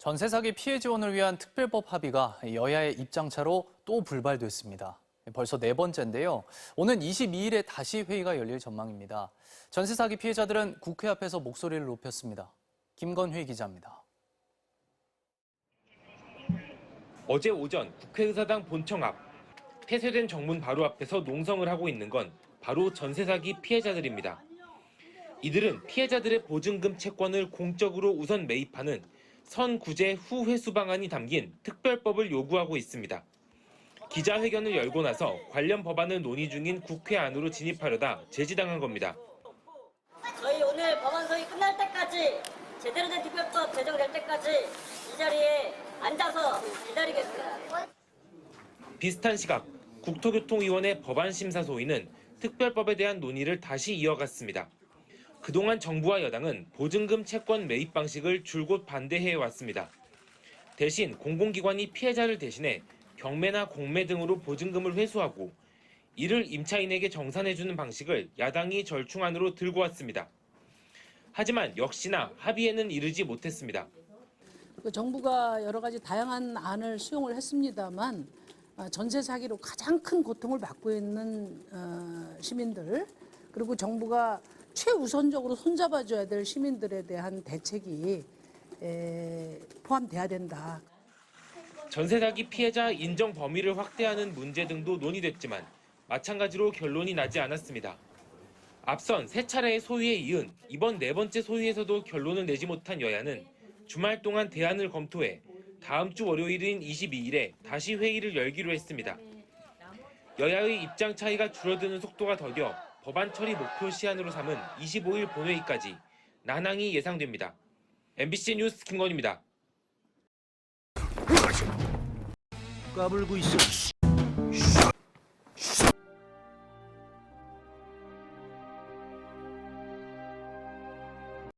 전세 사기 피해 지원을 위한 특별법 합의가 여야의 입장차로 또 불발됐습니다. 벌써 네 번째인데요. 오는 22일에 다시 회의가 열릴 전망입니다. 전세 사기 피해자들은 국회 앞에서 목소리를 높였습니다. 김건휘 기자입니다. 어제 오전 국회의사당 본청 앞 폐쇄된 정문 바로 앞에서 농성을 하고 있는 건 바로 전세 사기 피해자들입니다. 이들은 피해자들의 보증금 채권을 공적으로 우선 매입하는 선구제 후 회수 방안이 담긴 특별법을 요구하고 있습니다. 기자회견을 열고 나서 관련 법안을 논의 중인 국회 안으로 진입하려다 제지당한 겁니다. 저희 오늘 법안 소위 끝날 때까지 제대로 된 특별법 제정될 때까지 이 자리에 앉아서 기다리겠습니다. 비슷한 시각 국토교통위원회 법안 심사 소위는 특별법에 대한 논의를 다시 이어갔습니다. 그동안 정부와 여당은 보증금 채권 매입 방식을 줄곧 반대해 왔습니다. 대신 공공기관이 피해자를 대신해 경매나 공매 등으로 보증금을 회수하고 이를 임차인에게 정산해주는 방식을 야당이 절충안으로 들고 왔습니다. 하지만 역시나 합의에는 이르지 못했습니다. 그 정부가 여러 가지 다양한 안을 수용을 했습니다만 아, 전세 사기로 가장 큰 고통을 받고 있는 어, 시민들 그리고 정부가 최우선적으로 손잡아줘야 될 시민들에 대한 대책이 에, 포함돼야 된다. 전세 사기 피해자 인정 범위를 확대하는 문제 등도 논의됐지만 마찬가지로 결론이 나지 않았습니다. 앞선 세 차례의 소위에 이은 이번 네 번째 소위에서도 결론을 내지 못한 여야는 주말 동안 대안을 검토해 다음 주 월요일인 22일에 다시 회의를 열기로 했습니다. 여야의 입장 차이가 줄어드는 속도가 더뎌 법안 처리 목표 시한으로 삼은 25일 본회의까지 난항이 예상됩니다. MBC 뉴스 김건입니다. 까불고 있어.